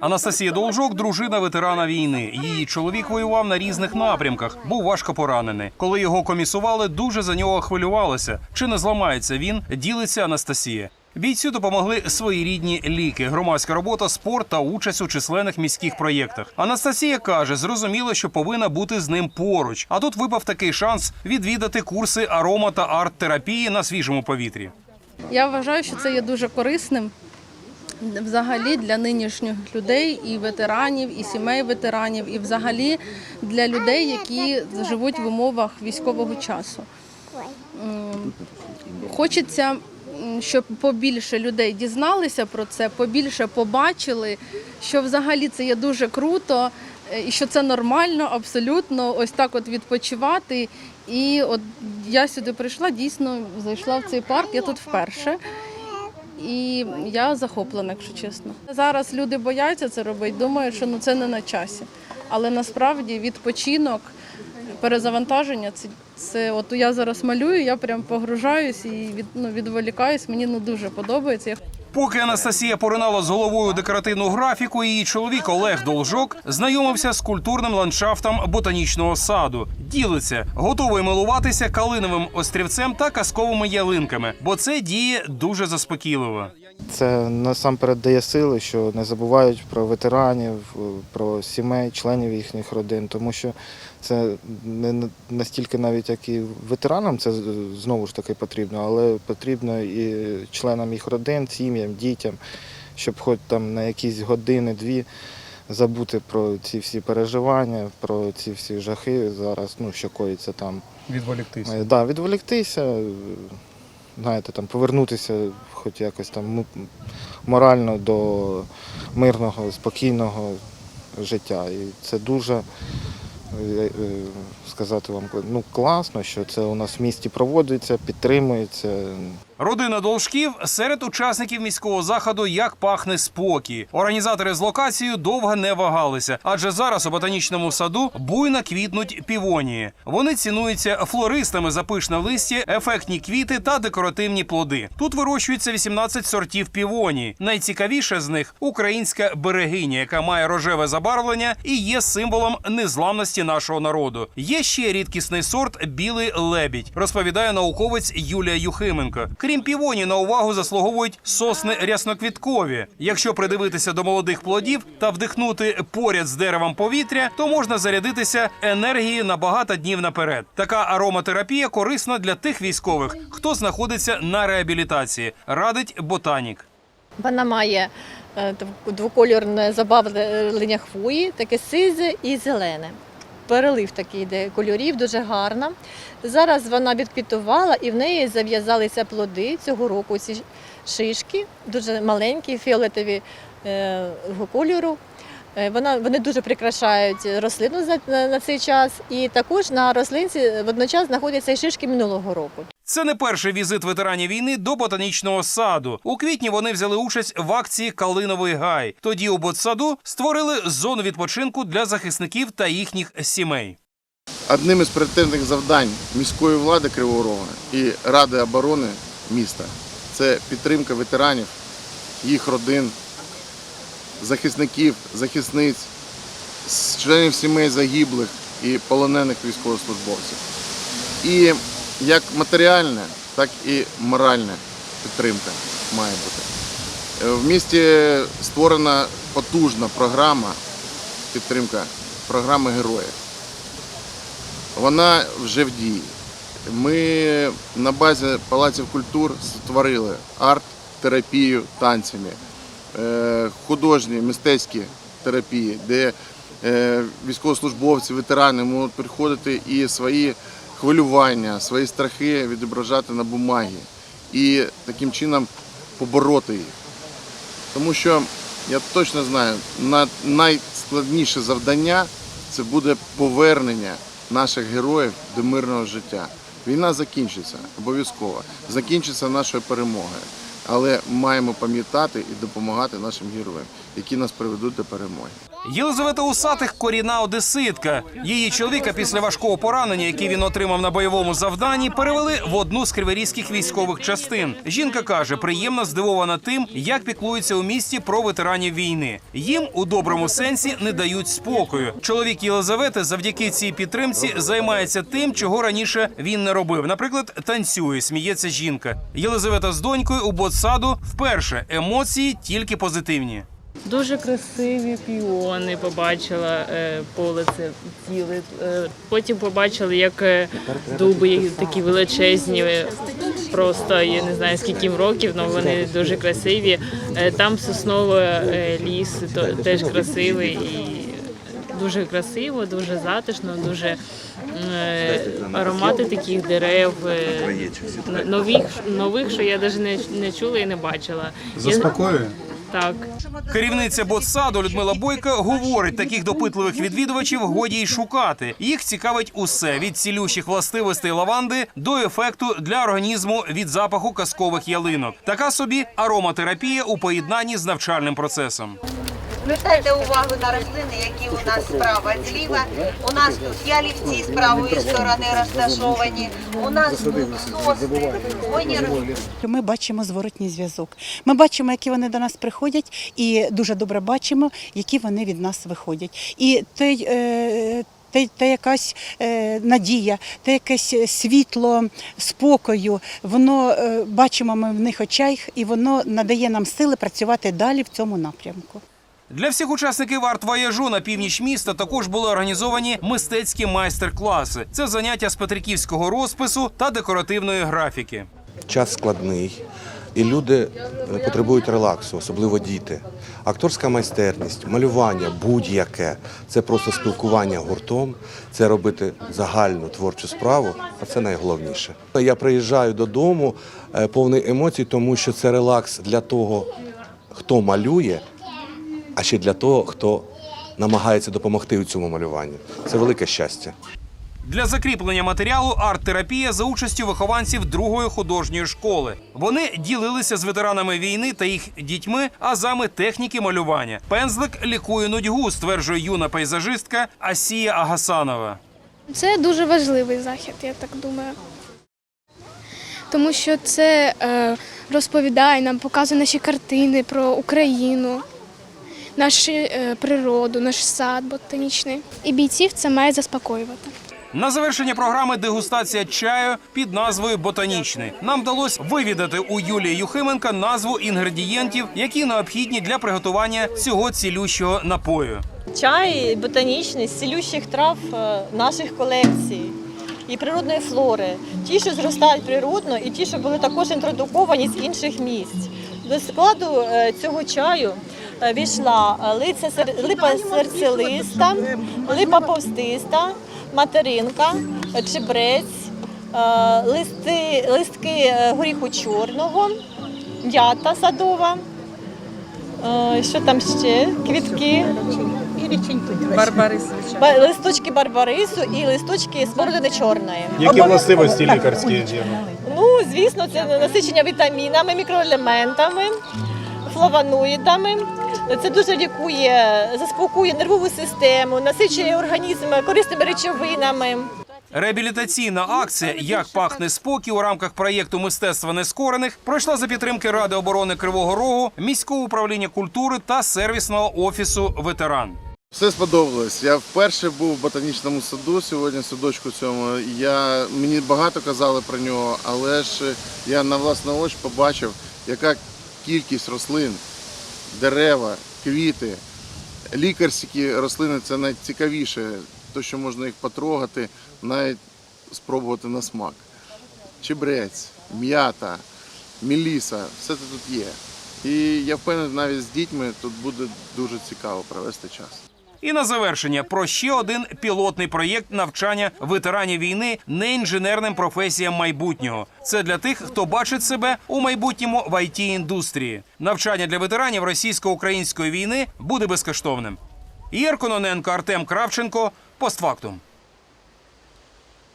Анастасія Должок дружина ветерана війни. Її чоловік воював на різних напрямках, був важко поранений. Коли його комісували, дуже за нього хвилювалися. Чи не зламається він? Ділиться Анастасія. Бійцю допомогли свої рідні ліки, громадська робота, спорт та участь у численних міських проєктах. Анастасія каже, зрозуміло, що повинна бути з ним поруч. А тут випав такий шанс відвідати курси арома та арт-терапії на свіжому повітрі. Я вважаю, що це є дуже корисним взагалі для нинішніх людей, і ветеранів, і сімей ветеранів, і взагалі для людей, які живуть в умовах військового часу. Хочеться, щоб побільше людей дізналися про це, побільше побачили, що взагалі це є дуже круто. е, І що це нормально, абсолютно, ось так от відпочивати. І от я сюди прийшла, дійсно зайшла в цей парк. Я тут вперше. І я захоплена, якщо чесно. Зараз люди бояться це робити, думають, що ну це не на часі. Але насправді відпочинок, перезавантаження це, це от я зараз малюю, я прям погружаюсь і від, ну, відволікаюсь. Мені ну дуже подобається. Поки Анастасія поринала з головою декоративну графіку, її чоловік Олег Должок знайомився з культурним ландшафтом ботанічного саду. Ділиться, готовий милуватися калиновим острівцем та казковими ялинками, бо це діє дуже заспокійливо. Це насамперед дає сили, що не забувають про ветеранів, про сімей, членів їхніх родин, тому що це не настільки навіть як і ветеранам, це знову ж таки потрібно, але потрібно і членам їх родин, сім'ям, дітям, щоб хоч там на якісь години-дві забути про ці всі переживання, про ці всі жахи зараз, ну що коїться там. Відволіктися. Е, Да, відволіктися, знаєте, там, повернутися хоч якось там морально до мирного, спокійного життя. І це дуже е, е, сказати вам ну, класно, що це у нас в місті проводиться, підтримується. Родина Должків серед учасників міського заходу як пахне спокій. Організатори з локацією довго не вагалися, адже зараз у ботанічному саду буйно квітнуть півонії. Вони цінуються флористами за пишне листя, ефектні квіти та декоративні плоди. Тут вирощується 18 сортів півоній. Найцікавіше з них українська берегиня, яка має рожеве забарвлення і є символом незламності нашого народу. Є ще рідкісний сорт білий лебідь, розповідає науковець Юлія Юхименко. Крім півоні, на увагу заслуговують сосни рясноквіткові. Якщо придивитися до молодих плодів та вдихнути поряд з деревом повітря, то можна зарядитися енергією на багато днів наперед. Така ароматерапія корисна для тих військових, хто знаходиться на реабілітації, радить ботанік. Вона має е, двокольорне забавлення хвої, таке сизе і зелене. Перелив такий йде кольорів, дуже гарна. Зараз вона відквітувала і в неї зав'язалися плоди цього року. Ці шишки, дуже маленькі, фіолетові е, кольору. Е, Вона, вони дуже прикрашають рослину на, на, на цей час. І також на рослинці водночас знаходяться і шишки минулого року. Це не перший візит ветеранів війни до ботанічного саду. У квітні вони взяли участь в акції Калиновий гай. Тоді у ботсаду створили зону відпочинку для захисників та їхніх сімей. Одним із пріоритетних завдань міської влади Кривого Рога і Ради оборони міста це підтримка ветеранів, їх родин, захисників, захисниць, членів сімей загиблих і полонених військовослужбовців. І як матеріальна, так і моральна підтримка має бути. Е, В місті створена потужна програма підтримка програми героїв. Вона вже в дії. Ми на базі палаців культур створили арт-терапію танцями, е, художні мистецькі терапії, де е, військовослужбовці, ветерани можуть приходити і свої хвилювання, свої страхи відображати на бумагі і таким чином побороти їх. Тому що я точно знаю, найскладніше завдання це буде повернення наших героїв до мирного життя. Війна закінчиться обов'язково, закінчиться нашою перемогою. Але маємо пам'ятати і допомагати нашим героям, які нас приведуть до перемоги. Єлизавета Усатих корінна одеситка. Її чоловіка після важкого поранення, яке він отримав на бойовому завданні, перевели в одну з криворізьких військових частин. Жінка каже, приємно здивована тим, як піклуються у місті про ветеранів війни. Їм у доброму сенсі не дають спокою. Чоловік Єлизавети завдяки цій підтримці займається тим, чого раніше він не робив. Наприклад, танцює, сміється жінка. Єлизавета з донькою у ботсаду вперше емоції тільки позитивні. Дуже красиві піони побачила е, поле це ціле. Е, Потім побачила, як е, дуби такі величезні, просто я не знаю скільки їм років, але вони дуже красиві. Там сосновий ліс, то теж красивий і дуже красиво, дуже затишно, дуже аромати таких дерев. Нових, нових, що я навіть не, не чула і не бачила. Заспокоює? Так. Керівниця ботсаду Людмила Бойка говорить, таких допитливих відвідувачів годі й шукати. Їх цікавить усе від цілющих властивостей лаванди до ефекту для організму від запаху казкових ялинок. Така собі ароматерапія у поєднанні з навчальним процесом. Звертайте увагу на рослини, які у нас справа зліва. У нас тут ялівці з правої сторони розташовані. У нас тут сосни, хвойні. Ми бачимо зворотній зв'язок. Ми бачимо, які вони до нас приходять, і дуже добре бачимо, які вони від нас виходять. І той, е, те, те якась е, надія, те якесь світло спокою, воно е, бачимо ми в них очах, і воно надає нам сили працювати далі в цьому напрямку. Для всіх учасників арт-вояжу на північ міста також були організовані мистецькі майстер-класи. Це заняття з петриківського розпису та декоративної графіки. час складний, і люди е, потребують релаксу, особливо діти. Акторська майстерність, малювання, будь-яке це просто спілкування гуртом, це робити загальну творчу справу, а це найголовніше. Я приїжджаю додому е, повний емоцій, тому що це релакс для того, хто малює, а ще для того, хто намагається допомогти у цьому малюванні. Це велике щастя. Для закріплення матеріалу арт-терапія за участю вихованців другої художньої школи. Вони ділилися з ветеранами війни та їх дітьми азами техніки малювання. Пензлик лікує нудьгу, стверджує юна пейзажистка Асія Агасанова. Це дуже важливий захід, я так думаю. Тому що це е, розповідає нам, показує наші картини про Україну, нашу е, природу, наш сад ботанічний. І бійців це має заспокоювати. На завершення програми дегустація чаю під назвою Ботанічний. Нам вдалося вивідати у Юлії Юхименка назву інгредієнтів, які необхідні для приготування цього цілющого напою. Чай ботанічний з цілющих трав е, наших колекцій і природної флори. Ті, що зростають природно, і ті, що були також інтродуковані з інших місць. До складу е, цього чаю війшла е, лиця липа серцелиста, липа повстиста, материнка, е, чебрець, е, листи, листки е, горіху чорного, м'ята садова. Е, Що там ще? Квітки. Ба- Листочки барбарису і листочки смородини чорної. Які властивості лікарські? Ну, звісно, це насичення вітамінами, мікроелементами, флавоноїдами. Це дуже лікує, заспокоює нервову систему, насичує організм корисними речовинами. Реабілітаційна акція Як пахне спокій у рамках проєкту мистецтва нескорених пройшла за підтримки Ради оборони Кривого Рогу, міського управління культури та сервісного офісу ветеран. Все сподобалось. Я вперше був в ботанічному саду сьогодні, в садочку цьому. Я, мені багато казали про нього, але ж я на власну очі побачив, яка кількість рослин, дерева, квіти. Лікарські рослини це найцікавіше, то що можна їх потрогати, навіть спробувати на смак. Чебрець, м'ята, міліса, все це тут є. І я впевнений, навіть з дітьми тут буде дуже цікаво провести час. І на завершення про ще один пілотний проєкт навчання ветеранів війни неінженерним професіям майбутнього. Це для тих, хто бачить себе у майбутньому в it індустрії. Навчання для ветеранів російсько-української війни буде безкоштовним. Ігор Кононенко, Артем Кравченко. Постфактум.